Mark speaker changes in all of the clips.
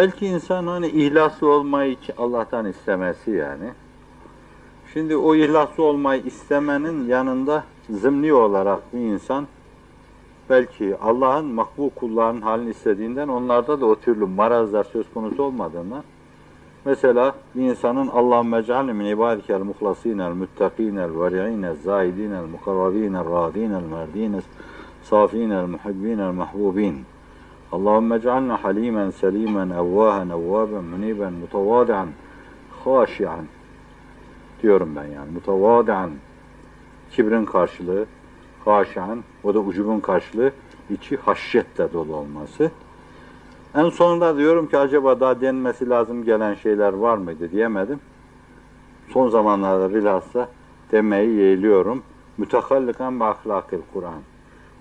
Speaker 1: Belki insan hani ihlaslı olmayı Allah'tan istemesi yani. Şimdi o ihlaslı olmayı istemenin yanında zımni olarak bir insan belki Allah'ın makbul kullarının halini istediğinden onlarda da o türlü marazlar söz konusu olmadığından mesela bir insanın Allahümme cealni min ibadikel muhlasinel müttakînel veri'înel zâidînel mukarrabînel râdînel merdînel sâfînel muhibbînel mahbûbîn Allahümme cealna halimen selimen evvâhen evvâben müniben mutavâdi'an hâşi'an diyorum ben yani mutavâdi'an kibrin karşılığı haşan, o da ucubun karşılığı içi haşyetle dolu olması. En sonunda diyorum ki acaba daha denmesi lazım gelen şeyler var mıydı diyemedim. Son zamanlarda bilhassa demeyi yeğliyorum. Mütehallikan ve ahlakil Kur'an.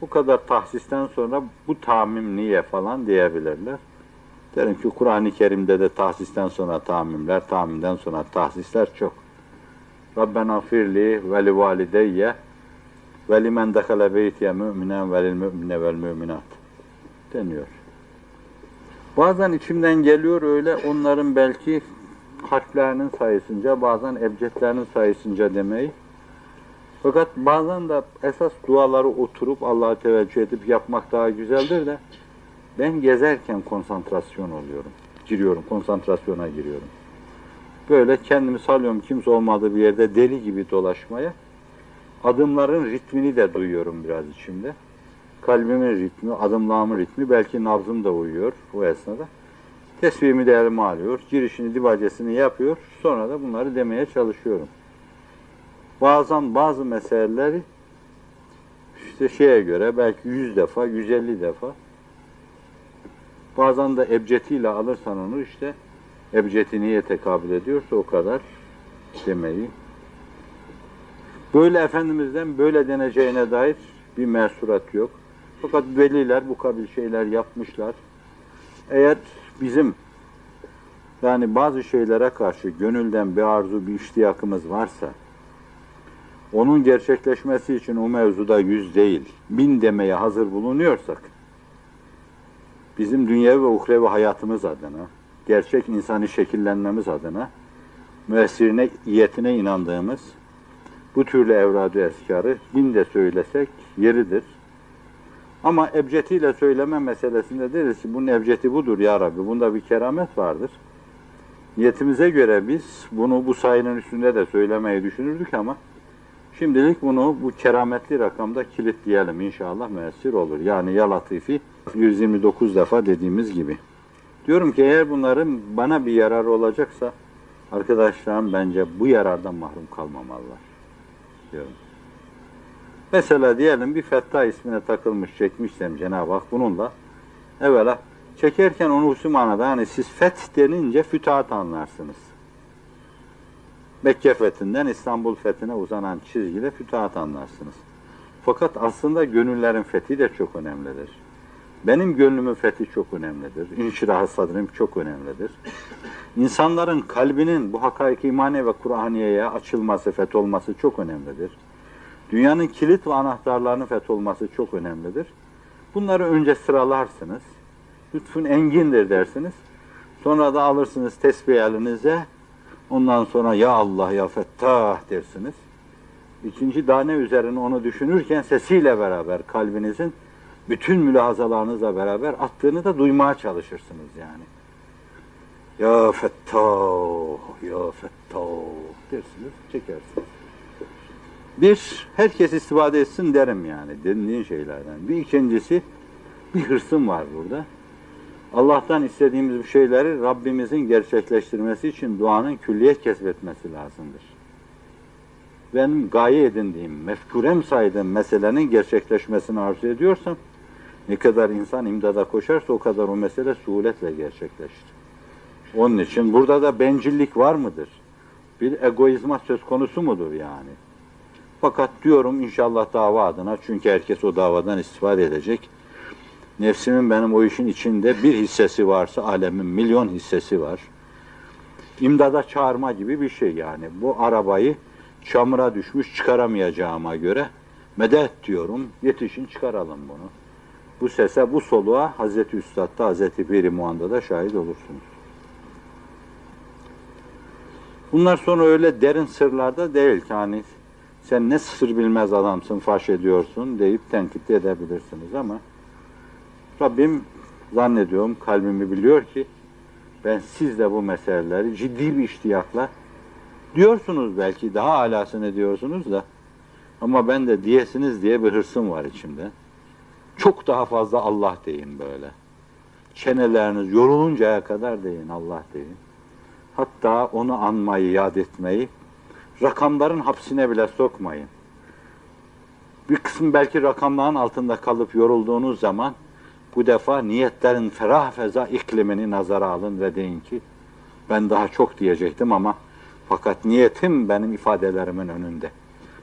Speaker 1: Bu kadar tahsisten sonra bu tamim niye falan diyebilirler. Derim ki Kur'an-ı Kerim'de de tahsisten sonra tamimler, tamimden sonra tahsisler çok. Rabbena firli ve li valideyye ve limen dekale beytiye müminen velil mümine vel müminat deniyor. Bazen içimden geliyor öyle onların belki harflerinin sayısınca bazen ebcedlerinin sayısınca demeyi. Fakat bazen de esas duaları oturup Allah'a teveccüh edip yapmak daha güzeldir de ben gezerken konsantrasyon oluyorum. Giriyorum, konsantrasyona giriyorum. Böyle kendimi salıyorum kimse olmadığı bir yerde deli gibi dolaşmaya. Adımların ritmini de duyuyorum biraz içimde. Kalbimin ritmi, adımlarımın ritmi, belki nabzım da uyuyor o esnada. Tesbihimi de elime alıyor, girişini, dibacesini yapıyor. Sonra da bunları demeye çalışıyorum. Bazen bazı meseleleri işte şeye göre belki 100 defa, 150 defa bazen de ebcetiyle alırsan onu işte ebceti niye tekabül ediyorsa o kadar demeyi Böyle Efendimiz'den böyle deneceğine dair bir mesurat yok. Fakat veliler bu kabil şeyler yapmışlar. Eğer bizim yani bazı şeylere karşı gönülden bir arzu, bir iştiyakımız varsa onun gerçekleşmesi için o mevzuda yüz değil, bin demeye hazır bulunuyorsak bizim dünya ve uhrevi hayatımız adına, gerçek insani şekillenmemiz adına müessirine, iyetine inandığımız bu türlü evrad-ı eskarı bin de söylesek yeridir. Ama ebcetiyle söyleme meselesinde deriz ki bunun ebceti budur ya Rabbi. Bunda bir keramet vardır. Niyetimize göre biz bunu bu sayının üstünde de söylemeyi düşünürdük ama şimdilik bunu bu kerametli rakamda kilitleyelim inşallah müessir olur. Yani ya latifi 129 defa dediğimiz gibi. Diyorum ki eğer bunların bana bir yararı olacaksa arkadaşlarım bence bu yarardan mahrum kalmamalılar diyorum. Mesela diyelim bir Fettah ismine takılmış çekmişsem Cenab-ı Hak bununla evvela çekerken onu husu manada hani siz feth denince fütahat anlarsınız. Mekke fethinden İstanbul fethine uzanan çizgide fütahat anlarsınız. Fakat aslında gönüllerin fethi de çok önemlidir. Benim gönlümün fethi çok önemlidir. İnşirah-ı sadrim çok önemlidir. İnsanların kalbinin bu hakaik imani ve Kur'aniye'ye açılması, fetholması çok önemlidir. Dünyanın kilit ve anahtarlarının fetholması çok önemlidir. Bunları önce sıralarsınız. Lütfun engindir dersiniz. Sonra da alırsınız tesbih elinize. Ondan sonra ya Allah ya Fettah dersiniz. İkinci tane üzerine onu düşünürken sesiyle beraber kalbinizin bütün mülahazalarınızla beraber attığını da duymaya çalışırsınız yani. Ya Fettah, ya Fettah dersiniz, çekersiniz. Bir, herkes istifade etsin derim yani dendiğin şeylerden. Bir ikincisi, bir hırsım var burada. Allah'tan istediğimiz bu şeyleri Rabbimizin gerçekleştirmesi için duanın külliyet kesbetmesi lazımdır. Benim gaye edindiğim, mefkurem saydığım meselenin gerçekleşmesini arzu ediyorsam, ne kadar insan imdada koşarsa o kadar o mesele suhuletle gerçekleşir. Onun için burada da bencillik var mıdır? Bir egoizma söz konusu mudur yani? Fakat diyorum inşallah dava adına çünkü herkes o davadan istifade edecek. Nefsimin benim o işin içinde bir hissesi varsa alemin milyon hissesi var. İmdada çağırma gibi bir şey yani. Bu arabayı çamura düşmüş çıkaramayacağıma göre medet diyorum. Yetişin çıkaralım bunu. Bu sese, bu soluğa Hazreti Üstad'da, Hazreti Piri Muhan'da da şahit olursunuz. Bunlar sonra öyle derin sırlarda değil ki hani sen ne sır bilmez adamsın, faş ediyorsun deyip tenkit edebilirsiniz ama Rabbim zannediyorum kalbimi biliyor ki ben siz de bu meseleleri ciddi bir iştiyakla diyorsunuz belki daha alasını diyorsunuz da ama ben de diyesiniz diye bir hırsım var içimde. Çok daha fazla Allah deyin böyle. Çeneleriniz yoruluncaya kadar deyin Allah deyin. Hatta onu anmayı, yad etmeyi rakamların hapsine bile sokmayın. Bir kısım belki rakamların altında kalıp yorulduğunuz zaman bu defa niyetlerin ferah feza iklimini nazara alın ve deyin ki ben daha çok diyecektim ama fakat niyetim benim ifadelerimin önünde.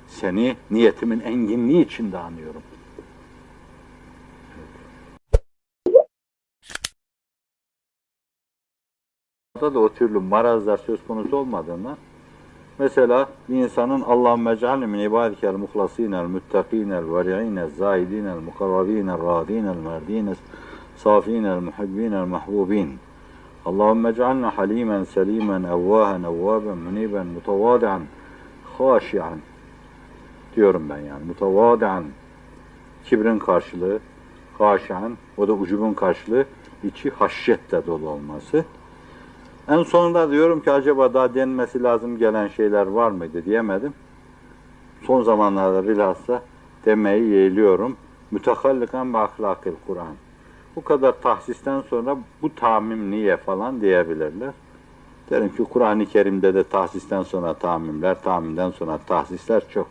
Speaker 1: Seni niyetimin enginliği içinde anıyorum. Da o türlü marazlar söz konusu olmadığından mesela bir insanın Allahümme cealni min ibadikel muhlasinel müttakînel veri'inel zâidînel mukarrabînel râdînel merdînel sâfînel muhibbînel mahbûbîn Allahümme cealna halîmen selîmen evvâhen evvâben munîben mutavâdi'an hâşi'an diyorum ben yani mutavâdi'an kibrin karşılığı haşi'an o da ucubun karşılığı içi haşyetle dolu olması. En sonunda diyorum ki acaba daha denmesi lazım gelen şeyler var mıydı diyemedim. Son zamanlarda bilhassa demeyi yeğliyorum. Mütehallikan ve ahlakil Kur'an. Bu kadar tahsisten sonra bu tamim niye falan diyebilirler. Derim ki Kur'an-ı Kerim'de de tahsisten sonra tamimler, tamimden sonra tahsisler çok.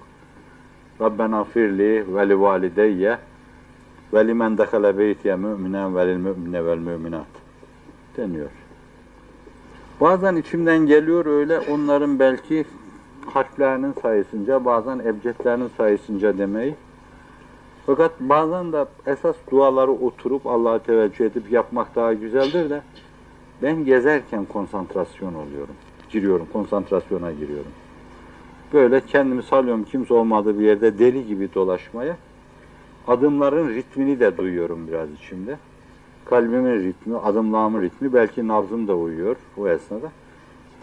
Speaker 1: Rabbena firli ve li valideyye ve limen dekale beytiye müminen ve lil mümine vel müminat deniyor. Bazen içimden geliyor öyle onların belki harflerinin sayısınca, bazen ebcedlerinin sayısınca demeyi. Fakat bazen de esas duaları oturup Allah'a teveccüh edip yapmak daha güzeldir de ben gezerken konsantrasyon oluyorum. Giriyorum, konsantrasyona giriyorum. Böyle kendimi salıyorum kimse olmadığı bir yerde deli gibi dolaşmaya. Adımların ritmini de duyuyorum biraz içimde kalbimin ritmi, adımlamın ritmi, belki nabzım da uyuyor o esnada.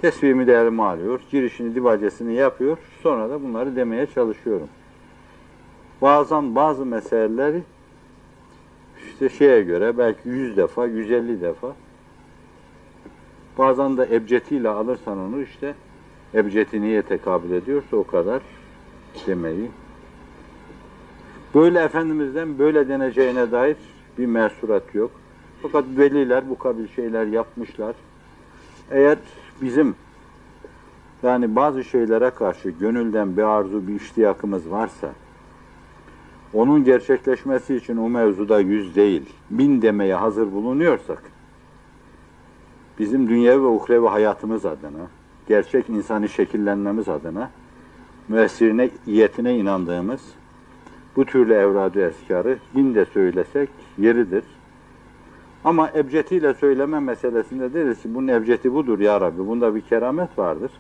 Speaker 1: Tesbihimi de alıyor, girişini, dibacesini yapıyor, sonra da bunları demeye çalışıyorum. Bazen bazı meseleleri işte şeye göre belki 100 defa, 150 defa bazen de ebcetiyle alırsan onu işte ebceti niye tekabül ediyorsa o kadar demeyi. Böyle Efendimiz'den böyle deneceğine dair bir mersurat yok. Fakat veliler bu kabil şeyler yapmışlar. Eğer bizim yani bazı şeylere karşı gönülden bir arzu, bir iştiyakımız varsa onun gerçekleşmesi için o mevzuda yüz değil, bin demeye hazır bulunuyorsak bizim dünya ve uhrevi hayatımız adına, gerçek insani şekillenmemiz adına müessirine, iyetine inandığımız bu türlü evradu eskarı bin de söylesek yeridir. Ama ebcetiyle söyleme meselesinde deriz ki bunun ebceti budur ya Rabbi. Bunda bir keramet vardır.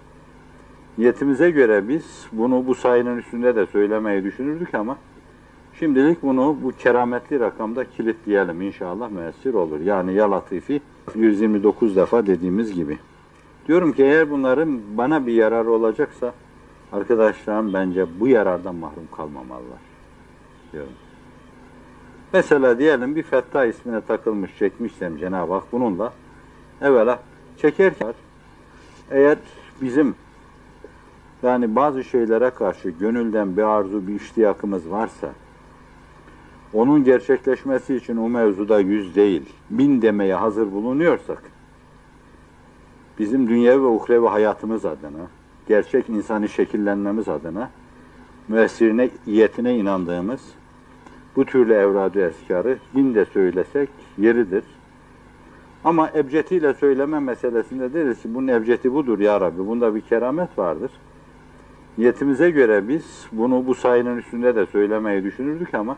Speaker 1: Niyetimize göre biz bunu bu sayının üstünde de söylemeyi düşünürdük ama şimdilik bunu bu kerametli rakamda kilitleyelim inşallah müessir olur. Yani ya latifi 129 defa dediğimiz gibi. Diyorum ki eğer bunların bana bir yararı olacaksa arkadaşlarım bence bu yarardan mahrum kalmamalılar. Diyorum. Mesela diyelim bir Fettah ismine takılmış çekmişsem Cenab-ı Hak bununla evvela çekerken eğer bizim yani bazı şeylere karşı gönülden bir arzu, bir iştiyakımız varsa onun gerçekleşmesi için o mevzuda yüz değil, bin demeye hazır bulunuyorsak bizim dünya ve uhrevi hayatımız adına, gerçek insani şekillenmemiz adına müessirine, iyetine inandığımız bu türlü evradu eskarı bin de söylesek yeridir. Ama ebcetiyle söyleme meselesinde deriz ki bunun ebceti budur ya Rabbi. Bunda bir keramet vardır. Niyetimize göre biz bunu bu sayının üstünde de söylemeyi düşünürdük ama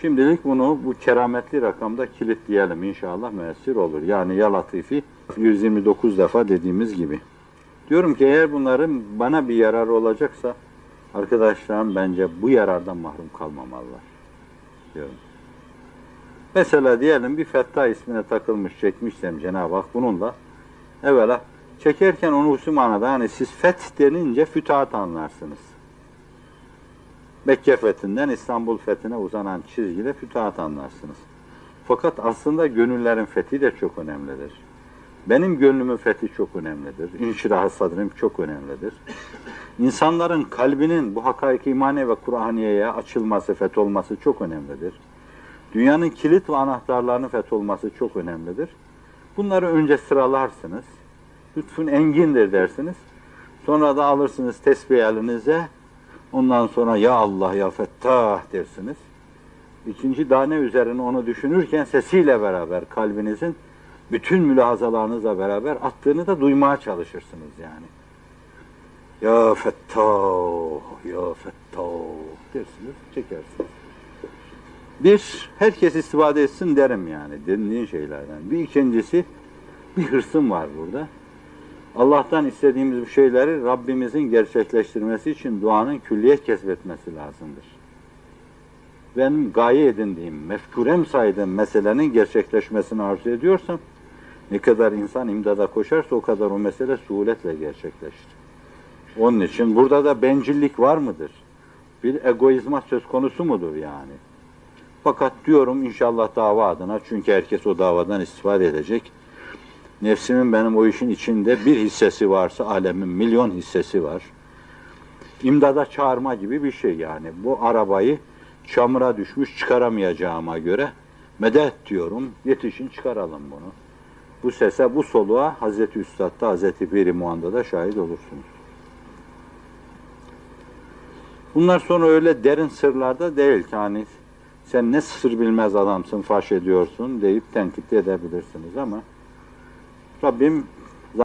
Speaker 1: şimdilik bunu bu kerametli rakamda kilitleyelim inşallah müessir olur. Yani ya latifi 129 defa dediğimiz gibi. Diyorum ki eğer bunların bana bir yararı olacaksa arkadaşlarım bence bu yarardan mahrum kalmamalılar diyorum. Mesela diyelim bir Fettah ismine takılmış çekmişsem Cenab-ı Hak bununla evvela çekerken onu husu manada hani siz feth denince fütuhat anlarsınız. Mekke fethinden İstanbul fethine uzanan çizgide fütuhat anlarsınız. Fakat aslında gönüllerin fethi de çok önemlidir. Benim gönlümün fethi çok önemlidir. İnşirah-ı sadrim çok önemlidir. İnsanların kalbinin bu hakaik imani ve Kur'aniye'ye açılması, fetholması çok önemlidir. Dünyanın kilit ve anahtarlarının fetholması çok önemlidir. Bunları önce sıralarsınız. Lütfun engindir dersiniz. Sonra da alırsınız tesbih elinize. Ondan sonra ya Allah ya Fettah dersiniz. İkinci tane üzerine onu düşünürken sesiyle beraber kalbinizin bütün mülahazalarınızla beraber attığını da duymaya çalışırsınız yani. Ya Fettah, ya Fettah dersiniz, çekersiniz. Bir, herkes istifade etsin derim yani dinleyen şeylerden. Bir ikincisi, bir hırsım var burada. Allah'tan istediğimiz bu şeyleri Rabbimizin gerçekleştirmesi için duanın külliyet kesbetmesi lazımdır. Benim gaye edindiğim, mefkurem saydığım meselenin gerçekleşmesini arzu ediyorsam, ne kadar insan imdada koşarsa o kadar o mesele suhuletle gerçekleşir. Onun için burada da bencillik var mıdır? Bir egoizma söz konusu mudur yani? Fakat diyorum inşallah dava adına çünkü herkes o davadan istifade edecek. Nefsimin benim o işin içinde bir hissesi varsa alemin milyon hissesi var. İmdada çağırma gibi bir şey yani. Bu arabayı çamura düşmüş çıkaramayacağıma göre medet diyorum. Yetişin çıkaralım bunu. Bu sese, bu soluğa Hazreti Üstad'da, Hazreti Piri Muhan'da da şahit olursunuz. Bunlar sonra öyle derin sırlarda değil ki hani sen ne sır bilmez adamsın, faş ediyorsun deyip tenkit edebilirsiniz ama Rabbim